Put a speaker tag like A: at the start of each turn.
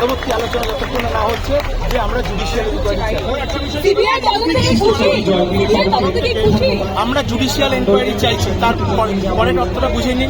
A: পরবর্তী আলোচনা যতক্ষণ না হচ্ছে যে আমরা জুডিশিয়াল ইনকোয়ারি আমরা জুডিশিয়াল ইনকোয়ারি চাইছি তার পরে- পরের অর্থটা বুঝে নিন।